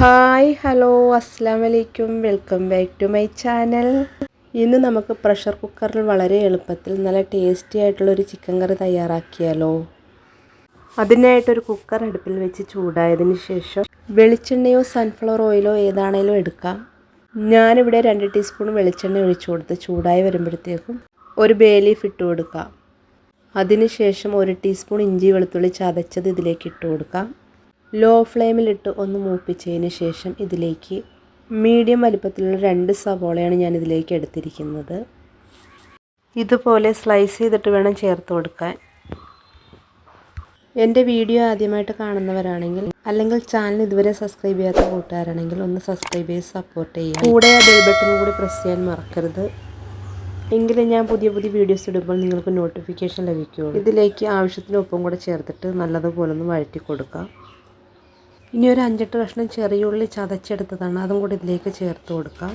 Hi hello അസ്സാം വലൈക്കും welcome back to my channel. ഇന്ന് നമുക്ക് പ്രഷർ കുക്കറിൽ വളരെ എളുപ്പത്തിൽ നല്ല ടേസ്റ്റി ആയിട്ടുള്ളൊരു ചിക്കൻ കറി തയ്യാറാക്കിയാലോ? അതിനായിട്ടൊരു കുക്കർ അടുപ്പിൽ വെച്ച് ചൂടായതിന് ശേഷം വെളിച്ചെണ്ണയോ സൺഫ്ലവർ ഓയിലോ ഏതാണേലും എടുക്കാം. ഞാനിവിടെ രണ്ട് ടീസ്പൂൺ വെളിച്ചെണ്ണ ഒഴിച്ചു കൊടുത്ത് ചൂടായി വരുമ്പോഴത്തേക്കും ഒരു ബേലീഫ് ഇട്ട് കൊടുക്കാം. അതിനുശേഷം ഒരു ടീസ്പൂൺ ഇഞ്ചി വെളുത്തുള്ളി ചതച്ചത് ഇതിലേക്ക് ഇട്ട് കൊടുക്കാം. ലോ ഫ്ലെയിമിലിട്ട് ഒന്ന് മൂപ്പിച്ചതിന് ശേഷം ഇതിലേക്ക് മീഡിയം വലിപ്പത്തിലുള്ള രണ്ട് സവോളയാണ് ഞാൻ ഇതിലേക്ക് എടുത്തിരിക്കുന്നത്. ഇതുപോലെ സ്ലൈസ് ചെയ്തിട്ട് വേണം ചേർത്ത് കൊടുക്കാൻ. എന്റെ വീഡിയോ ആദ്യമായിട്ട് കാണുന്നവരാണെങ്കിൽ അല്ലെങ്കിൽ ചാനൽ ഇതുവരെ സബ്സ്ക്രൈബ് ചെയ്യാത്ത കൂട്ടുകാരാണെങ്കിൽ ഒന്ന് സബ്സ്ക്രൈബ് ചെയ്ത് സപ്പോർട്ട് ചെയ്യുക. കൂടെ ആ ബെൽ ബട്ടൺ കൂടി പ്രസ് ചെയ്യാൻ മറക്കരുത്. എങ്കിലും ഞാൻ പുതിയ പുതിയ വീഡിയോസ് ഇടുമ്പോൾ നിങ്ങൾക്ക് നോട്ടിഫിക്കേഷൻ ലഭിക്കുകയുള്ളൂ. ഇതിലേക്ക് ആവശ്യത്തിന് ഉപ്പും കൂടെ ചേർത്തിട്ട് നല്ലതുപോലെ ഒന്ന് വഴറ്റി കൊടുക്കാം. ഇനി ഒരു അഞ്ചെട്ട് കഷ്ണം ചെറിയ ഉള്ളി ചതച്ചെടുത്തതാണ്. അതും കൂടി ഇതിലേക്ക് ചേർത്ത് കൊടുക്കാം.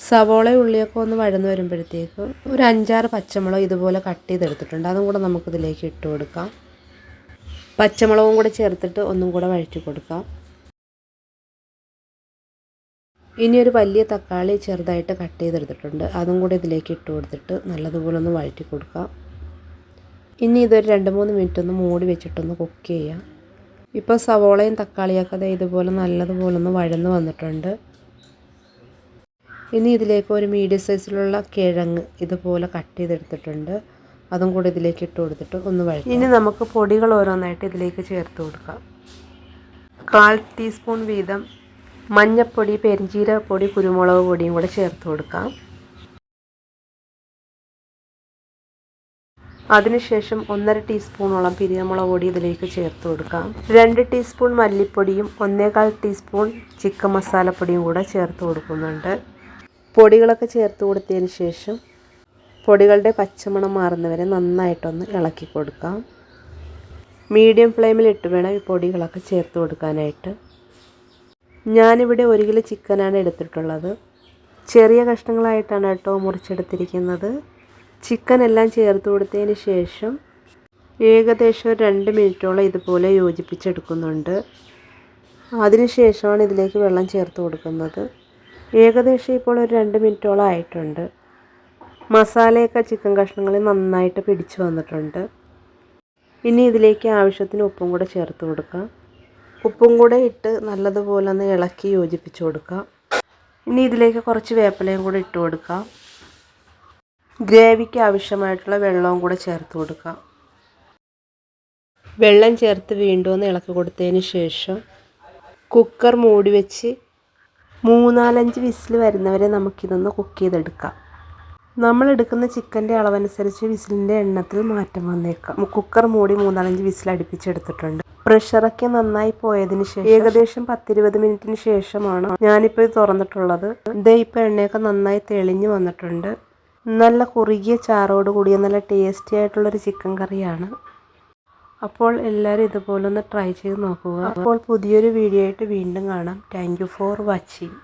സവോള ഉള്ളിയൊക്കെ ഒന്ന് വഴന്ന് വരുമ്പോഴത്തേക്ക് ഒരു അഞ്ചാറ് പച്ചമുളക് ഇതുപോലെ കട്ട് ചെയ്തെടുത്തിട്ടുണ്ട്. അതും കൂടെ നമുക്കിതിലേക്ക് ഇട്ട് കൊടുക്കാം. പച്ചമുളകും കൂടെ ചേർത്തിട്ട് ഒന്നും കൂടെ വഴറ്റി കൊടുക്കാം. ഇനി ഒരു വലിയ തക്കാളി ചെറുതായിട്ട് കട്ട് ചെയ്തെടുത്തിട്ടുണ്ട്. അതും കൂടെ ഇതിലേക്ക് ഇട്ട് കൊടുത്തിട്ട് നല്ലതുപോലെ ഒന്ന് വഴറ്റി കൊടുക്കാം. ഇനി ഇതൊരു രണ്ട് മൂന്ന് മിനിറ്റ് ഒന്ന് മൂടി വെച്ചിട്ടൊന്ന് കുക്ക് ചെയ്യാം. ഇപ്പോൾ സവോളയും തക്കാളിയൊക്കെ അത് ഇതുപോലെ നല്ലതുപോലെ ഒന്ന് വഴന്ന് വന്നിട്ടുണ്ട്. ഇനി ഇതിലേക്ക് ഒരു മീഡിയം സൈസിലുള്ള കിഴങ്ങ് ഇതുപോലെ കട്ട് ചെയ്തെടുത്തിട്ടുണ്ട്. അതും കൂടി ഇതിലേക്ക് ഇട്ട് കൊടുത്തിട്ട് ഒന്ന് വഴറ്റി ഇനി നമുക്ക് പൊടികൾ ഓരോന്നായിട്ട് ഇതിലേക്ക് ചേർത്ത് കൊടുക്കാം. കാൽ ടീസ്പൂൺ വീതം മഞ്ഞൾപ്പൊടി പെരിഞ്ചീരകപ്പൊടി കുരുമുളക് പൊടിയും കൂടെ ചേർത്ത് കൊടുക്കാം. അതിനുശേഷം ഒന്നര ടീസ്പൂണോളം പിരിയമുളക് പൊടി ഇതിലേക്ക് ചേർത്ത് കൊടുക്കാം. രണ്ട് ടീസ്പൂൺ മല്ലിപ്പൊടിയും ഒന്നേകാൽ ടീസ്പൂൺ ചിക്കൻ മസാലപ്പൊടിയും കൂടെ ചേർത്ത് കൊടുക്കുന്നുണ്ട്. പൊടികളൊക്കെ ചേർത്ത് കൊടുത്തതിന് ശേഷം പൊടികളുടെ പച്ചമണം മാറുന്നവരെ നന്നായിട്ടൊന്ന് ഇളക്കി കൊടുക്കാം. മീഡിയം ഫ്ലെയിമിൽ ഇട്ട് വേണം ഈ പൊടികളൊക്കെ ചേർത്ത് കൊടുക്കാനായിട്ട്. ഞാനിവിടെ ഒരു കിലോ ചിക്കനാണ് എടുത്തിട്ടുള്ളത്. ചെറിയ കഷ്ണങ്ങളായിട്ടാണ് കേട്ടോ മുറിച്ചെടുത്തിരിക്കുന്നത്. ചിക്കൻ എല്ലാം ചേർത്ത് കൊടുത്തതിന് ശേഷം ഏകദേശം രണ്ട് മിനിറ്റോളം ഇതുപോലെ യോജിപ്പിച്ചെടുക്കുന്നുണ്ട്. അതിനുശേഷമാണ് ഇതിലേക്ക് വെള്ളം ചേർത്ത് കൊടുക്കുന്നത്. ഏകദേശം ഇപ്പോൾ ഒരു രണ്ട് മിനിറ്റോളം ആയിട്ടുണ്ട്. മസാലയൊക്കെ ചിക്കൻ കഷ്ണങ്ങളിൽ നന്നായിട്ട് പിടിച്ചു വന്നിട്ടുണ്ട്. ഇനി ഇതിലേക്ക് ആവശ്യത്തിന് ഉപ്പും കൂടെ ചേർത്ത് കൊടുക്കാം. ഉപ്പും കൂടെ ഇട്ട് നല്ലതുപോലെ ഒന്ന് ഇളക്കി യോജിപ്പിച്ച് കൊടുക്കാം. ഇനി ഇതിലേക്ക് കുറച്ച് വേപ്പിലയും കൂടെ ഇട്ട് കൊടുക്കാം. ഗ്രേവിക്ക് ആവശ്യമായിട്ടുള്ള വെള്ളവും കൂടെ ചേർത്ത് കൊടുക്കാം. വെള്ളം ചേർത്ത് വീണ്ടും ഒന്ന് ഇളക്കി കൊടുത്തതിന് ശേഷം കുക്കർ മൂടി വെച്ച് മൂന്നാലഞ്ച് വിസിൽ വരുന്നവരെ നമുക്കിതൊന്ന് കുക്ക് ചെയ്തെടുക്കാം. നമ്മൾ എടുക്കുന്ന ചിക്കന്റെ അളവനുസരിച്ച് വിസിലിന്റെ എണ്ണത്തിൽ മാറ്റം വന്നേക്കാം. കുക്കർ മൂടി മൂന്നാലഞ്ച് വിസിൽ അടുപ്പിച്ചെടുത്തിട്ടുണ്ട്. പ്രഷറൊക്കെ നന്നായി പോയതിന് ശേഷം ഏകദേശം പത്തിരുപത് മിനിറ്റിന് ശേഷമാണ് ഞാനിപ്പോൾ ഇത് തുറന്നിട്ടുള്ളത്. ഇതേ ഇപ്പോൾ എണ്ണയൊക്കെ നന്നായി തെളിഞ്ഞു വന്നിട്ടുണ്ട്. നല്ല കുറുകിയ ചാറോട് കൂടിയ നല്ല ടേസ്റ്റി ആയിട്ടുള്ളൊരു ചിക്കൻ കറിയാണ്. അപ്പോൾ എല്ലാവരും ഇതുപോലൊന്ന് ട്രൈ ചെയ്ത് നോക്കുക. അപ്പോൾ പുതിയൊരു വീഡിയോ ആയിട്ട് വീണ്ടും കാണാം. Thank for watching